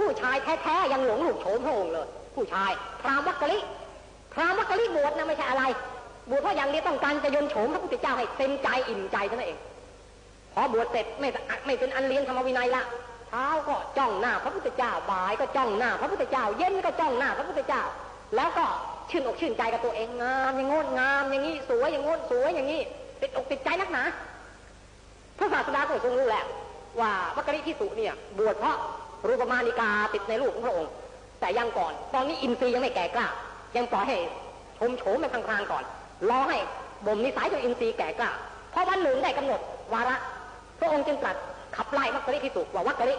ผู้ชายแท้ๆยังหลงหลุดโฉมพระองค์เลย ผู้ชายพรามวักกะลิพรามวักกะลิบวชนะไม่ใช่อะไร บวชเพราะอย่างเดียวต้องการจะยนโฉมพระพุทธเจ้าให้เต็มใจอิ่มใจเท่านั้นเองพอบวชเสร็จไม่ไม่เป็นอันเรียนธรรมวินัยละเช้าก็จ้องหน้าพระพุทธเจ้าบ่ายก็จ้องหน้าพระพุทธเจ้า เย็นก็จ้องหน้าพระพุทธเจ้า แล้วก็ชื่นอกชื่นใจกับตัวเองงามอย่างงดงามอย่างนี้สวยอย่างงดสวยอย่างนี้ติดอกติดใจนักหนาพระศาสดาก็ทรงรู้แหละว่าวัคคิพิสุเนี่ย บวชเพราะ รูปมานิกาติดในลูกของพระองค์ แต่ยังก่อน ตอนนี้อินทรีย์ยังไม่แก่กล้า ยังปล่อยให้ชมโฉมไปพลางๆก่อนรอให้บ่มนิสัยจนอินทรีย์แก่กล้าพอวันหนึ่งได้กำหนดวาระ พระองค์จึงตรัสขับไล่วัคคิพิสุว่าวัคคิ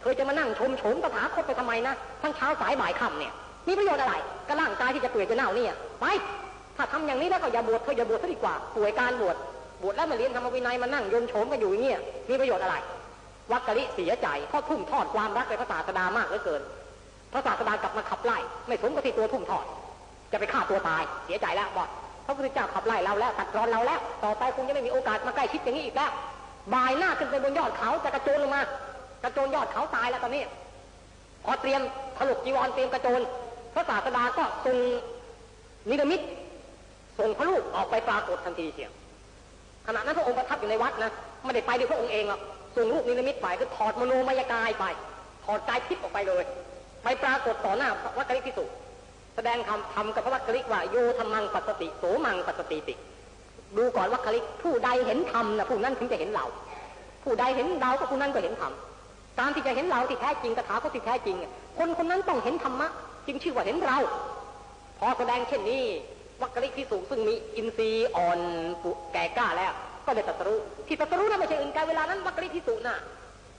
เธอจะมานั่งชมโฉมตถาคตไปทำไมนะทั้งเช้าสายบ่ายค่ำเนี่ยมีประโยชน์อะไรก็ร่างกายที่จะเปื่อยจะเน่าเนี่ยไปถ้าทำอย่างนี้แล้วก็อย่าบวชเธออย่าบวชซะดีกว่าป่วยการบวชบวชแล้วมาเรียนธรรมวินัยมานั่งยนโฉมกันอยู่อย่างเงี้ยมีประโยชน์อะไร วัคกะลิเสียใจเพราะทุ่มทอดความรักในพระศาสดามากเหลือเกิน พระศาสดากลับมาขับไล่ ไม่สมกับที่ตัวทุ่มทอด จะไปฆ่าตัวตายเสียใจแล้วบอกพระพุทธเจ้าขับไล่เราแล้วตัดรอนเราแล้ว ต่อไปคงจะไม่มีโอกาสมาใกล้ชิดอย่างนี้อีกแล้วบ่ายหน้าขึ้นไปบนยอดเขาจะกระโจนลงมากระโจนยอดเขาตายแล้วตอนนี้พอเตรียมถลกจีวรเตรียมกระโจนพระศาสดาก็ทรงนิรมิตส่งพระลูกออกไปปรากฏทันทีเสียงขณะนั้นพระองค์ประทับอยู่ในวัดนะไม่ได้ไปด้วยพระองค์เองหรอก ส่งลูกนิมิตไปคือถอดมโนมายกายไปถอดกายทิพย์ออกไปเลยไปปรากฏต่อหน้าวัคคลิพิสุแสดงคำทำกับพระวัคคลิว่าโยธรรมังปัสติโสมังปัสติติ ดูก่อนวัคคลิผู้ใดเห็นธรรมนะผู้นั้นถึงจะเห็นเรา ผู้ใดเห็นเราก็ผู้นั้นก็เห็นธรรมการที่จะเห็นเราที่แท้จริงตถาคตที่แท้จริง คนคนนั้นต้องเห็นธรรมะจึงชื่อว่าเห็นเรา พอแสดงเช่นนี้ วัคคลิพิสุซึ่งมีอินทรีย์อ่อนปุแก่กล้าแล้ว ก็ได้ตรัสรู้ที่ตัสรู้นั้นไม่ใช่อื่นไกลเวลานั้นวัคคลิพิสุน่ะ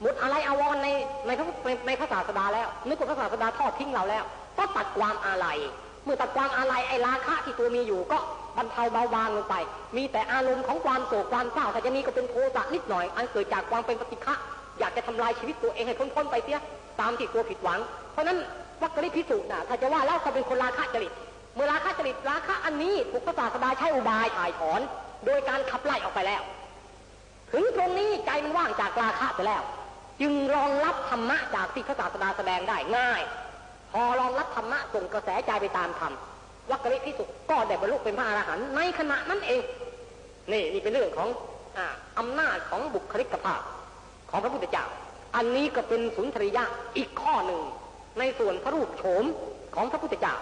หมดอะไรอาวรในในพระในพระศาสดาแล้ว นึกว่าพระศาสดาทอดทิ้งเราแล้ว ก็ตัดความอาลัยเมื่อตัดความอาลัยไอ้ราคะที่ตัวมีอยู่ก็บรรเทาเบาบางลงไป มีแต่อารมณ์ของความโศกความเศร้าถ้าจะมีก็เป็นโทสะนิดหน่อย อันเกิดจากความเป็นปฏิฆะอยากจะทำลายชีวิตตัวเองให้พ้นๆไปเสียตามที่ตัวผิดหวัง เพราะนั้นวัคคลิพิสุน่ะถ้าจะว่าแล้วเขาเป็นคนราคะจริต เมื่อราคะจริตราคะอันนี้ถูกพระศาสดาใช้อุบายถ่ายถอน โดยการขับไล่ออกไปแล้ว ถึงตรงนี้ใจมันว่างจากราคะไปแล้ว จึงรองรับธรรมะจากที่พระศาสดาแสดงได้ง่าย พอรองรับธรรมะส่งกระแสใจไปตามธรรมวัคคลิพิสุก็ได้บรรลุเป็นพระอรหันต์ในขณะนั้นเอง นี่นี่เป็นเรื่องของอ่าอำนาจของบุคลิกภาพของพระพุทธเจ้า อันนี้ก็เป็นสุนทรียะอีกข้อหนึ่ง ในส่วนพระรูปโฉมของพระพุทธเจ้า